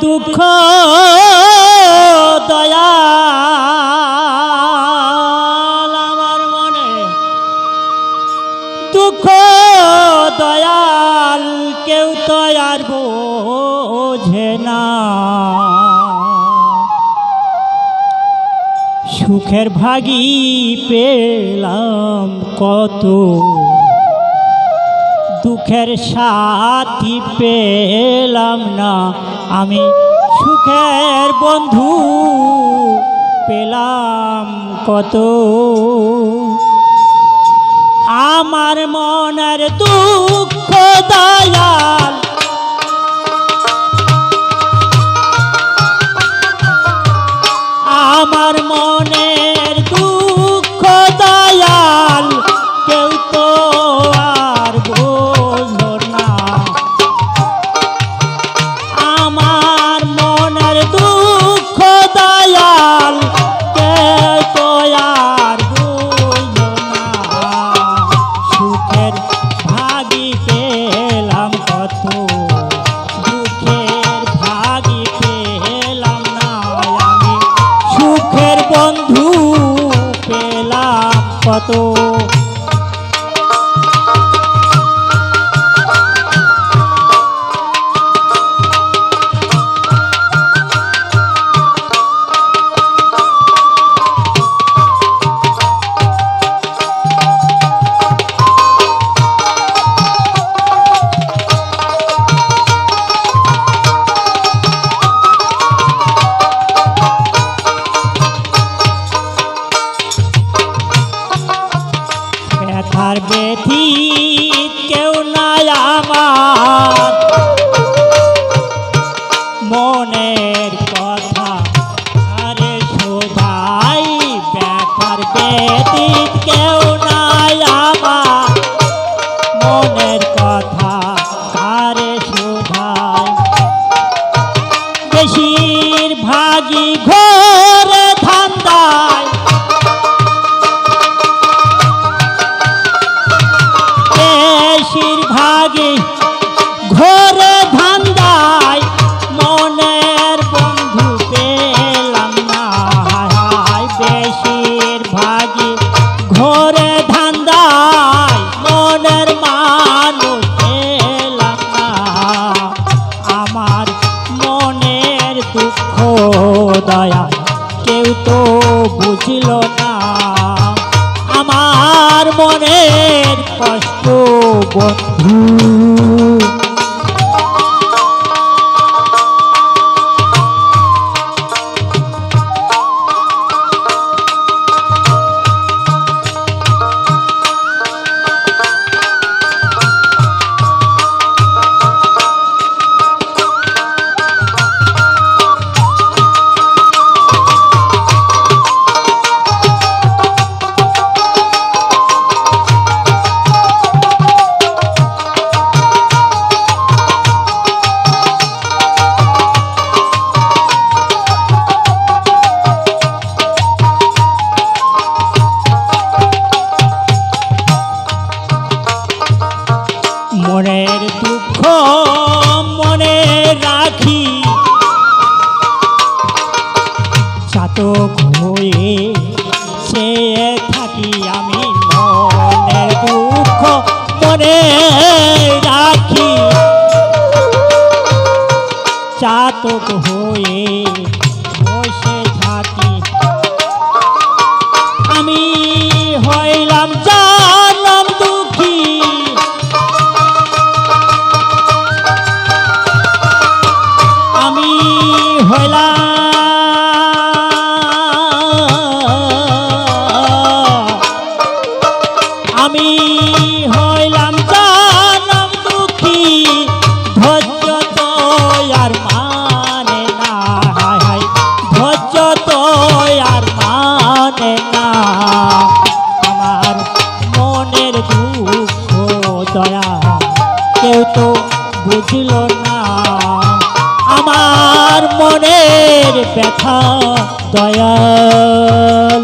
দুঃখ দয়াল আমার মনে। দুঃখ দয়াল কেউ তো বোঝে না। সুখের ভাগি পেলাম কত। দুঃখের সাথী পেলাম না। আমি সুখের বন্ধু পেলাম কত? আমার মনের দুঃখ দয়াল। আমার মনের সুখের বন্ধু পেলাম কত? થી মনের কষ্ট বন্ধু। চাতক হয়ে বসে থাকি। আমি হইলাম জানম দুঃখী। আমি হইলাম আমি দয়া কেউ তো বুঝিল না আমার মনের ব্যথা দয়াল।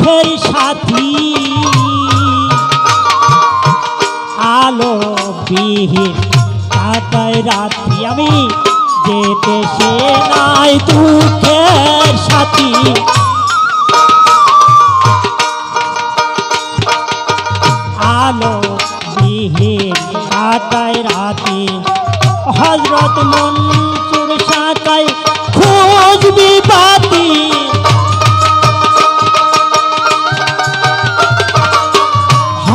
দুঃখের সাথী। আলো বিহীন কাটায় রাত্রি আমি যেতে সে নাই দুঃখের সাথী।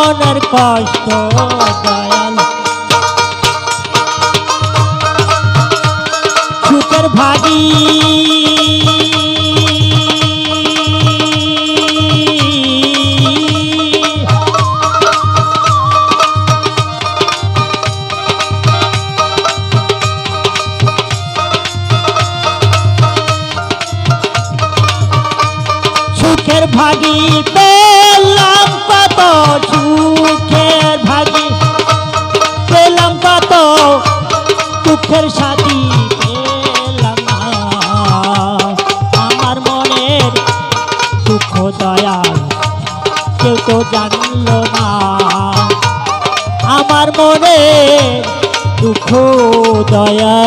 মনের কষ্ট দয়াল সুখের ভাগী পেলাম কত, সুখের ভাগী পেলাম কত, দুঃখের সাথী পেলাম আমার মনের না। আমার মনে দুঃখ দয়া